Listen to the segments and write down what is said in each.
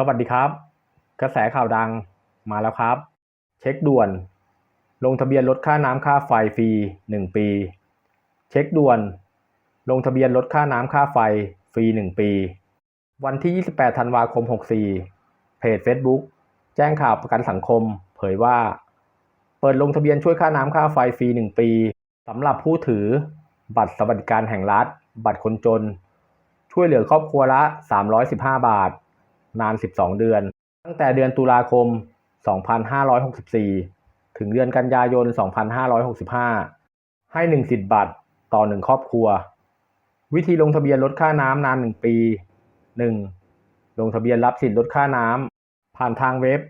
สวัสดีครับ กระแสข่าวดังมาแล้วครับ เช็คด่วน ลงทะเบียนลดค่าน้ำค่าไฟฟรี 1 ปี เช็คด่วน ลงทะเบียนลดค่าน้ำค่าไฟฟรี 1 ปี วันที่ 28 ธันวาคม 64 เพจ Facebook แจ้งข่าวประกันสังคม เผยว่า เปิดลงทะเบียนช่วยค่าน้ำค่าไฟฟรี 1 ปีสำหรับผู้ถือ บัตรสวัสดิการแห่งรัฐ บัตรคนจน ช่วยเหลือครอบครัวละ 315 บาท นาน 12 เดือน ตั้งแต่เดือนตุลาคม 2564 ถึงเดือนกันยายน 2565 ให้ 1 สิทธิ์บัตรต่อ 1 ครอบครัว วิธีลงทะเบียนลดค่าน้ำนาน 1 ปี 1. ลงทะเบียนรับสิทธิ์ลดค่าน้ำผ่านทางเว็บ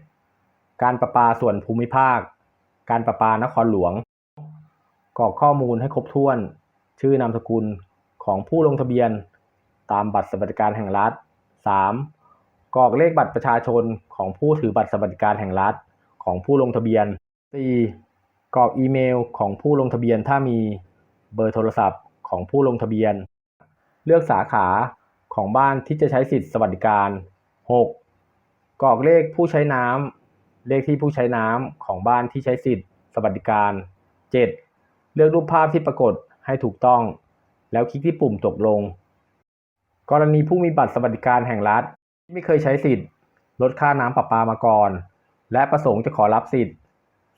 การประปาส่วนภูมิภาค การประปานครหลวงกรอกข้อมูลให้ครบถ้วน ชื่อนามสกุลของผู้ลงทะเบียน ตามบัตรสวัสดิการแห่งรัฐ 3. กรอกเลขบัตรประชาชนของผู้ถือบัตรสวัสดิการแห่งรัฐของผู้ลงทะเบียน 4. กรอกอีเมลของผู้ลงทะเบียนถ้ามีเบอร์โทรศัพท์ของผู้ลงทะเบียน เลือกสาขาของบ้านที่จะใช้สิทธิสวัสดิการ 6. กรอกเลขผู้ใช้น้ำเลขที่ผู้ใช้น้ำของบ้านที่ใช้สิทธิสวัสดิการ 7. เลือกรูปภาพที่ปรากฏให้ถูกต้อง แล้วคลิกที่ปุ่มตกลง กรณีผู้มีบัตรสวัสดิการแห่งรัฐ ไม่เคยใช้สิทธิ์ ลดค่าน้ำประปามาก่อน และประสงค์จะขอรับสิทธิ์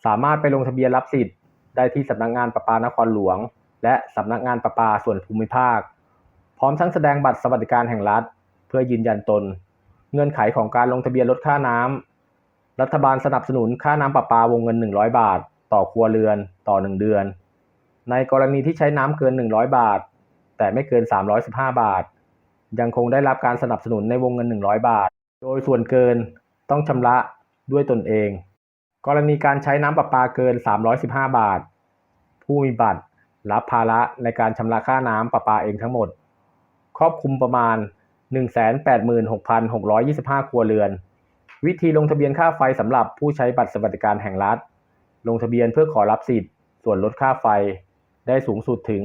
สามารถไปลงทะเบียนรับสิทธิ์ ได้ที่สำนักงานประปานครหลวง และสำนักงานประปาส่วนภูมิภาค พร้อมทั้งแสดงบัตรสวัสดิการแห่งรัฐ เพื่อยืนยันตน เงื่อนไขของการลงทะเบียนลดค่าน้ำรัฐบาลสนับสนุนค่าน้ำประปาวงเงิน 100 บาท ต่อครัวเรือน ต่อ 1 เดือน ในกรณีที่ใช้น้ำเกิน 100 บาท แต่ไม่เกิน 315 บาท ยังคงได้รับการสนับสนุนในวงเงิน 100 บาท โดยส่วนเกินต้องชำระด้วยตนเอง กรณีการใช้น้ำประปาเกิน 315 บาท ผู้มีบัตรรับภาระในการชำระค่าน้ำประปาเองทั้งหมด ครอบคลุมประมาณ 186,625 ครัวเรือน วิธีลงทะเบียนค่าไฟสำหรับผู้ใช้บัตรสวัสดิการแห่งรัฐ ลงทะเบียนเพื่อขอรับสิทธิ์ ส่วนลดค่าไฟได้สูงสุดถึง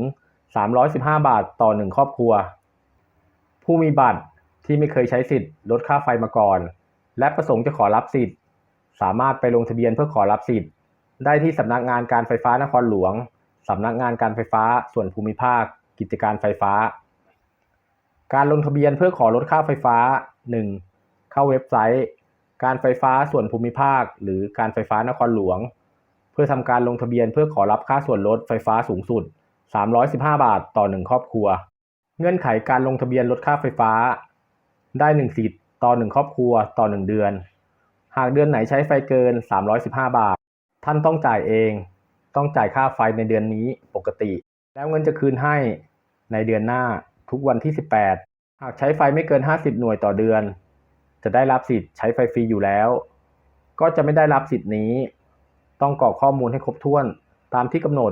315 บาทต่อ 1 ครอบครัว ผู้มีบัตรที่ไม่เคยใช้สิทธิ์ลดค่าไฟมาก่อน และประสงค์จะขอรับสิทธิ์ สามารถไปลงทะเบียนเพื่อขอรับสิทธิ์ ได้ที่สำนักงานการไฟฟ้านครหลวงสำนักงานการไฟฟ้าส่วนภูมิภาค กิจการไฟฟ้า การลงทะเบียนเพื่อขอลดค่าไฟฟ้า 1. เข้าเว็บไซต์ การไฟฟ้าส่วนภูมิภาค หรือการไฟฟ้านครหลวง เพื่อทำการลงทะเบียนเพื่อขอรับค่าส่วนลดไฟฟ้าสูงสุด 315 บาทต่อ 1 ครอบครัว เงื่อนไขการลงทะเบียนลดค่าไฟฟ้า ได้1สิทธิ์ต่อ 1 ครอบครัวต่อ 1 เดือน หากเดือนไหนใช้ไฟเกิน 315 บาท ท่านต้องจ่ายเอง ต้องจ่ายค่าไฟในเดือนนี้ปกติ แล้วเงินจะคืนให้ในเดือนหน้าทุกวันที่ 18 หากใช้ไฟไม่เกิน 50 หน่วยต่อเดือน จะได้รับสิทธิ์ใช้ไฟฟรีอยู่แล้ว ก็จะไม่ได้รับสิทธิ์นี้ ต้องกรอกข้อมูลให้ครบถ้วนตามที่กำหนด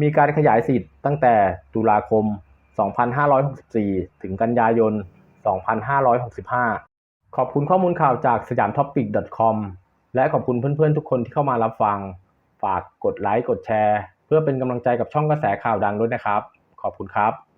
มีการขยายสิทธิ์ตั้งแต่ตุลาคม 2564 ถึงกันยายน 2565 ขอบคุณข้อมูลข่าวจากสยามท็อปปิก .com และขอบคุณเพื่อนๆ ทุกคนที่เข้ามารับฟัง ฝากกดไลค์ กดแชร์ เพื่อเป็นกำลังใจกับช่องกระแสข่าวดังด้วยนะครับ ขอบคุณครับ